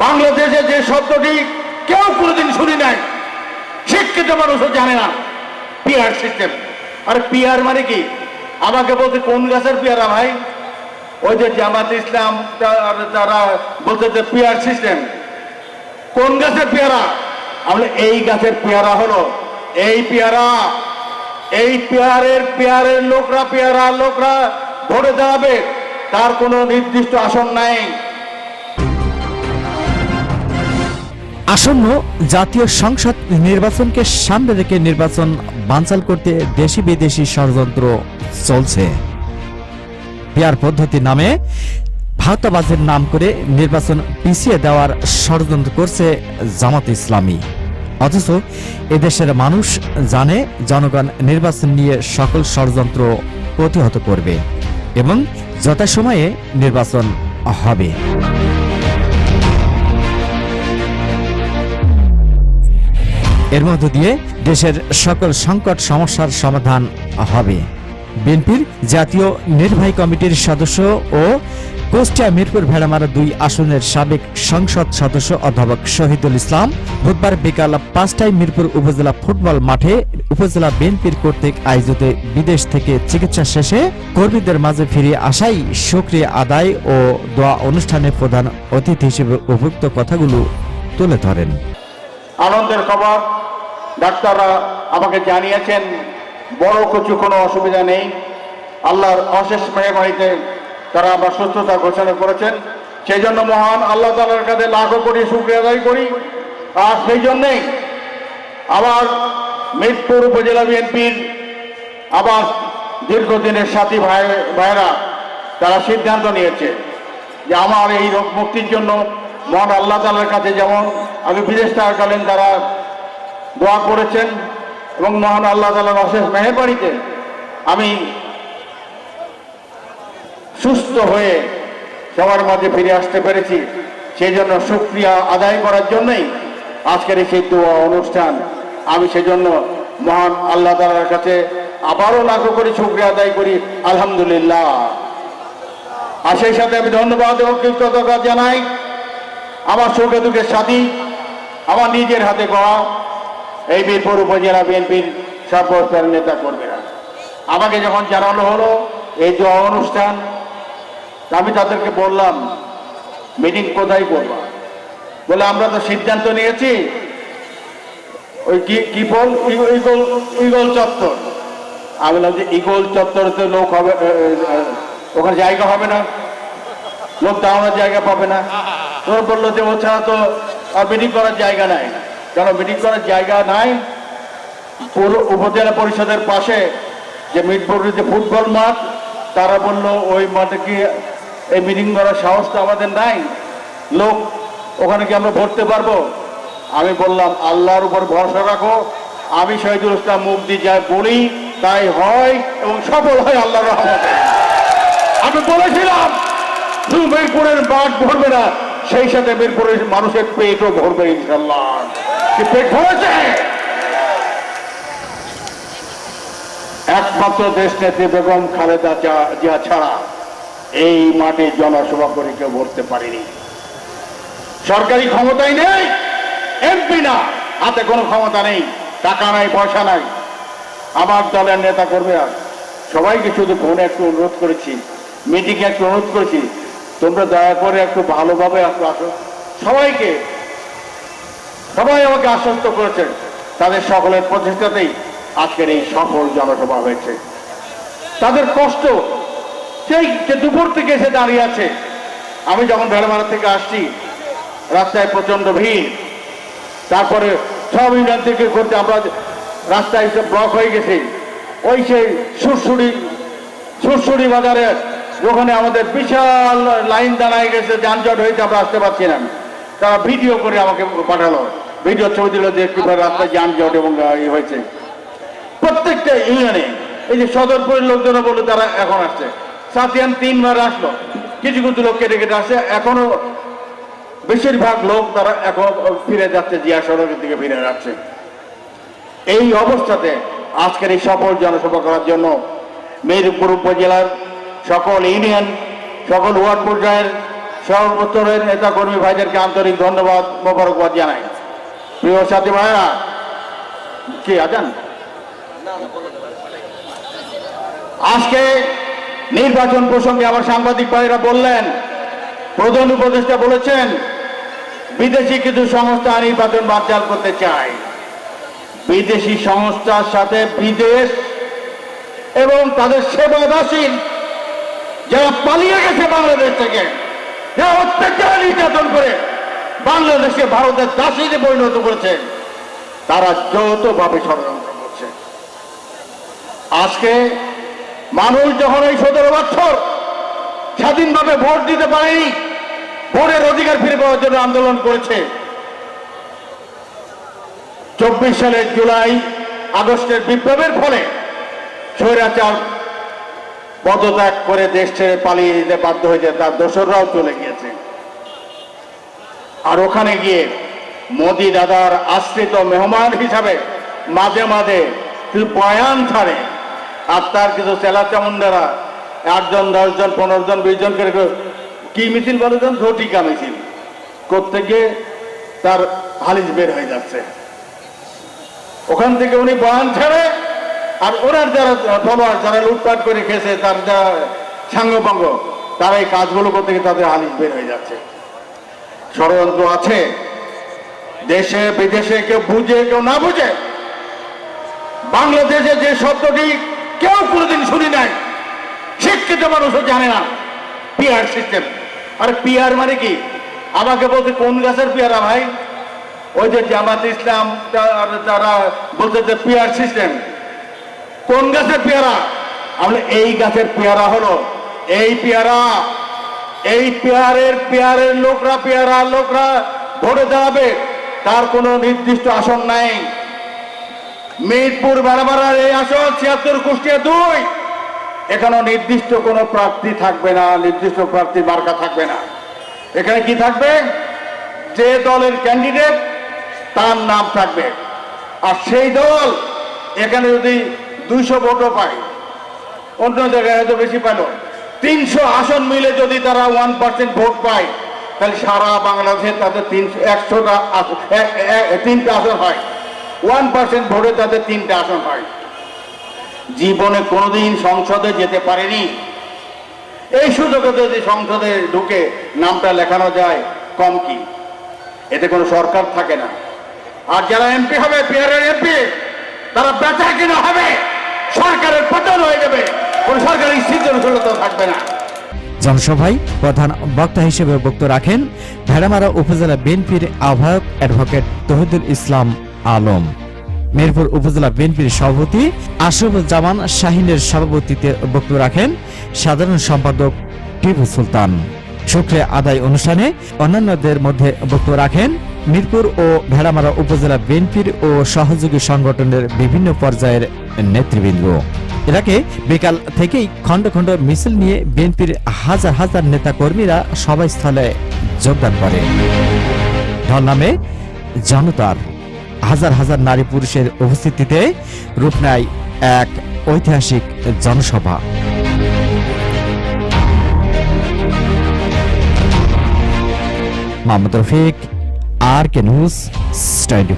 বাংলাদেশে যে শব্দটি কেউ কোনোদিন শুনি নাই শিক্ষিত মানুষও জানে না পিয়ার সিস্টেম আর পিয়ার মানে কি আমাকে বলতে কোন গাছের পেয়ারা ভাই ওই যে জামাত ইসলাম তারা বলতে যে পিয়ার সিস্টেম কোন গাছের পেয়ারা আমরা এই গাছের পেয়ারা হলো এই পেয়ারা এই পেয়ারের পেয়ারের লোকরা পেয়ারা লোকরা ভোটে দাঁড়াবে তার কোনো নির্দিষ্ট আসন নাই আসন্ন জাতীয় সংসদ নির্বাচনকে সামনে রেখে নির্বাচন বানচাল করতে দেশি বিদেশি ষড়যন্ত্র চলছে। পেয়ার পদ্ধতি নামে ভারতাবাজের নাম করে নির্বাচন পিছিয়ে দেওয়ার ষড়যন্ত্র করছে জামাত ইসলামী। অথচ এদেশের মানুষ জানে জনগণ নির্বাচন নিয়ে সকল ষড়যন্ত্র প্রতিহত করবে এবং যথাসময়ে নির্বাচন হবে। এর মধ্য দিয়ে দেশের সকল সংকট, সমস্যার সমাধান হবে। বিএনপির জাতীয় নির্বাহী কমিটির সদস্য ও কুষ্টিয়া মিরপুর ভেড়ামারা দুই আসনের সাবেক সংসদ সদস্য অধ্যাপক শহীদুল ইসলাম বুধবার বিকাল পাঁচটায় মিরপুর উপজেলা ফুটবল মাঠে উপজেলা বিএনপির কর্তৃক আয়োজিত বিদেশ থেকে চিকিৎসা শেষে কর্মীদের মাঝে ফিরে আসাই সক্রিয় আদায় ও দোয়া অনুষ্ঠানে প্রধান অতিথি হিসেবে উপযুক্ত কথাগুলো তুলে ধরেন। আনন্দের খবর। ডাক্তাররা আমাকে জানিয়েছেন, বড় কিছু কোনো অসুবিধা নেই। আল্লাহর অশেষ মেহরবানিতে তারা আমার সুস্থতা ঘোষণা করেছেন। সেই জন্য মহান আল্লাহ তালার কাছে লাখো কোটি শুক্রিয়া আদায় করি। আর সেই জন্যেই আবার মিরপুর উপজেলা বিএনপির আবার দীর্ঘদিনের সাথী ভাই ভাইরা তারা সিদ্ধান্ত নিয়েছে যে আমার এই রোগ মুক্তির জন্য মহান আল্লাহ তালার কাছে যেমন আমি বিদেশ থাকাকালীন তারা দোয়া করেছেন এবং মহান আল্লাহ তালার অশেষ মেহরবাড়িতে আমি সুস্থ হয়ে সবার মাঝে ফিরে আসতে পেরেছি সেই জন্য সুক্রিয়া আদায় করার জন্যই আজকের সেই দোয়া অনুষ্ঠান। আমি সেজন্য মহান আল্লাহ তালার কাছে আবারও লাখো করি শুক্রিয়া আদায় করি, আলহামদুলিল্লাহ। আর সেই সাথে আমি ধন্যবাদ এবং কৃতজ্ঞতা জানাই আমার সুখে দুঃখের সাথী আমার নিজের হাতে গড়া এই বীরপুর উপজেলা বিএনপির সর্বস্তরের নেতা কর্মীরা। আমাকে যখন জানানো হলো এই যে অনুষ্ঠান আমি তাদেরকে বললাম মিটিং কোথায় করবা? বলে আমরা তো সিদ্ধান্ত নিয়েছি ওই কি কি বল ইগল ইগল চত্বর। আমি বললাম যে ইগল চত্বরে তো লোক হবে ওখানে জায়গা হবে না লোক দাঁড়ানোর জায়গা পাবে না। তো বলল যে ও ছাড়া তো আর মিটিং করার জায়গা নাই। কারণ মিটিং করার জায়গা নাই? পুরো উপজেলা পরিষদের পাশে যে মিটপুরের যে ফুটবল মাঠ, তারা বলল, ওই মাঠে কি এই মিটিং করার সাহস তো আমাদের নাই? লোক, ওখানে কি আমরা ভরতে পারব? আমি বললাম, আল্লাহর উপর ভরসা রাখো। আমি শহীদুল ইসলাম মুক্তি যা বলি তাই হয় এবং সফল হয় রহমতে। আমি বলেছিলাম শুধু মিরপুরের মাঠ ভরবে না। সেই সাথে মিরপুরের মানুষের পেটও ভরবে ইনশাল্লাহ কি পেট ভরেছে? একমাত্র দেশ নেত্রী বেগম খালেদা জিয়া ছাড়া এই মাঠে জনসভা করে কেউ ভরতে পারেনি। সরকারি ক্ষমতাই নেই, এমপি না, হাতে কোনো ক্ষমতা নেই, টাকা নাই, পয়সা নাই। আমার দলের নেতা করবে আর সবাইকে শুধু ফোনে একটু অনুরোধ করেছি, মিটিংয়ে একটু অনুরোধ করেছি তোমরা দয়া করে একটু ভালোভাবে আসো সবাইকে, সবাই আমাকে আশ্বস্ত করেছেন। তাদের সকলের প্রচেষ্টাতেই আজকের এই সফল জনসভা হয়েছে। তাদের কষ্ট, সেই যে দুপুর থেকে এসে দাঁড়িয়ে আছে, আমি যখন ভেড়ামারা থেকে আসছি, রাস্তায় প্রচণ্ড ভিড়। তারপরে সব ইউনিয়ন থেকে করতে আমরা রাস্তায় সব ব্লক হয়ে গেছি। ওই সেই সুরসুরি সুরসুরি বাজারে ওখানে আমাদের বিশাল লাইন দাঁড়ায় গেছে, যানজট হয়েছে, আমরা আসতে পারছি না। তারা ভিডিও করে আমাকে পাঠালো। ভিডিও ছবি দিল যে কীভাবে রাস্তায় যানজট এবং ইয়ে হয়েছে। প্রত্যেকটা ইউনিয়নে, এই যে সদরপুরের লোকজনও বলে তারা এখন আসছে। সাতিয়ান তিনবার আসলো। কিছু কিছু লোক কেটে কেটে আসছে। এখনও বেশিরভাগ লোক তারা এখন ফিরে যাচ্ছে, জিয়া সড়কের দিকে ফিরে যাচ্ছে। এই অবস্থাতে আজকের এই সফল জনসভা করার জন্য মেহেরপুর উপজেলার সকল ইউনিয়ন, সকল ওয়ার্ড পর্যায়ের সর্বোত্তরের নেতা কর্মী ভাইদেরকে আন্তরিক ধন্যবাদ, মোবারকবাদ জানাই। প্রিয় সাথী ভাইরা কি আছেন? আজকে নির্বাচন প্রসঙ্গে আমার সাংবাদিক ভাইরা বললেন, প্রধান উপদেষ্টা বলেছেন, বিদেশি কিছু সংস্থা নির্বাচন বানচাল করতে চায়। বিদেশি সংস্থার সাথে বিদেশ এবং তাদের সেবাদাসীন যারা পালিয়ে গেছে বাংলাদেশ থেকে, যারা অত্যাচার নির্যাতন করে বাংলাদেশকে ভারতের দাসীতে পরিণত করেছে, তারা যৌথভাবে ষড়যন্ত্র করছে। আজকে মানুষ যখন এই সতেরো বছর স্বাধীনভাবে ভোট দিতে পারেনি, ভোটের অধিকার ফিরে পাওয়ার জন্য আন্দোলন করেছে, চব্বিশ সালের জুলাই আগস্টের বিপ্লবের ফলে স্বৈরাচার পদত্যাগ করে দেশ ছেড়ে পালিয়ে যেতে বাধ্য হয়েছে, তার দোসররাও চলে গিয়েছে। আর ওখানে গিয়ে মোদি দাদার আশ্রিত মেহমান হিসাবে মাঝে মাঝে শুধু বয়ান ছাড়ে। আর তার কিছু চেলা চামুন্ডারা, আটজন, দশজন পনেরো জন বিশ জন করে কি মিছিল বলেছেন ঝটিকা মিছিল। করতে গিয়ে তার হালিশ বের হয়ে যাচ্ছে। ওখান থেকে উনি বয়ান ছেড়ে আর ওনার যারা ফলোয়ার যারা লুটপাট করে খেয়েছে, তার যারা সাঙ্গপাঙ্গ, তারা এই কাজগুলো করতে গিয়ে তাদের হালিশ বের হয়ে যাচ্ছে। ষড়যন্ত্র আছে। দেশে, বিদেশে কেউ বুঝে, কেউ না বুঝে। বাংলাদেশে যে শব্দটি কেউ কোনোদিন শুনি নাই। শিক্ষিত মানুষও জানে না। পিয়ার সিস্টেম আর পিয়ার মানে কি? আমাকে বলতে কোন গাছের পেয়ারা ভাই? ওই যে জামাত ইসলাম তারা বলতে যে পিয়ার সিস্টেম কোন গাছের পেয়ারা? আমরা এই গাছের পেয়ারা হলো, এই পেয়ারা, এই পেয়ারের পেয়ারের লোকরা পেয়ারা, লোকরা ভোটে দাঁড়াবে, তার কোনো নির্দিষ্ট আসন নাই। মিরপুর বাড়াবাড়ার এই আসন ছিয়াত্তর কুষ্টিয়া দুই। এখানেও নির্দিষ্ট কোনো প্রার্থী থাকবে না, নির্দিষ্ট প্রার্থী মার্কা থাকবে না। এখানে কি থাকবে? যে দলের ক্যান্ডিডেট তার নাম থাকবে। আর সেই দল এখানে যদি দুইশো ভোটও পায়। অন্য জায়গায় হয়তো বেশি পেল তিনশো আসন মিলে যদি তারা ওয়ান পার্সেন্ট ভোট পায়, তাহলে সারা বাংলাদেশে তাদের তিনশো, একশোটা তিনটা আসন হয়। ওয়ান পার্সেন্ট ভোটে তাদের তিনটা আসন হয়। জীবনে কোনোদিন সংসদে যেতে পারেনি। এই সুযোগে যদি সংসদে ঢুকে নামটা লেখানো যায়, কম কি? এতে কোনো সরকার থাকে না। আর যারা এমপি হবে পিয়ারের এমপি, তারা বেচা কিনা হবে। সরকারের পতন হয়ে যাবে। কোন সরকারি সৃজনশীলতা থাকবে না। জনসভায় প্রধান বক্তা হিসেবে বক্তব্য রাখেন ভেড়ামারা উপজেলা বিএনপির আহ্বায়ক অ্যাডভোকেট তহিদুল ইসলাম আলম। মিরপুর উপজেলা বিএনপির সভাপতি আশরফুজ্জামান শাহিনের সভাপতিত্বে বক্তব্য রাখেন সাধারণ সম্পাদক টিপু সুলতান। শুক্রে আদায় অনুষ্ঠানে অন্যান্যদের মধ্যে বক্তব্য রাখেন মিরপুর ও ভেড়ামারা উপজেলা বিএনপির ও সহযোগী সংগঠনের বিভিন্ন পর্যায়ের নেতৃবৃন্দ। আগে বিকাল থেকেই খণ্ড খণ্ড মিছিল নিয়ে বিএনপির হাজার হাজার নেতা কর্মীরা সভাস্থলে যোগদান করে। ঢল নামে জনতার হাজার হাজার নারী পুরুষের উপস্থিতিতে রূপ নেয় এক ঐতিহাসিক জনসভা। Mohammad Rafiq R K news twenty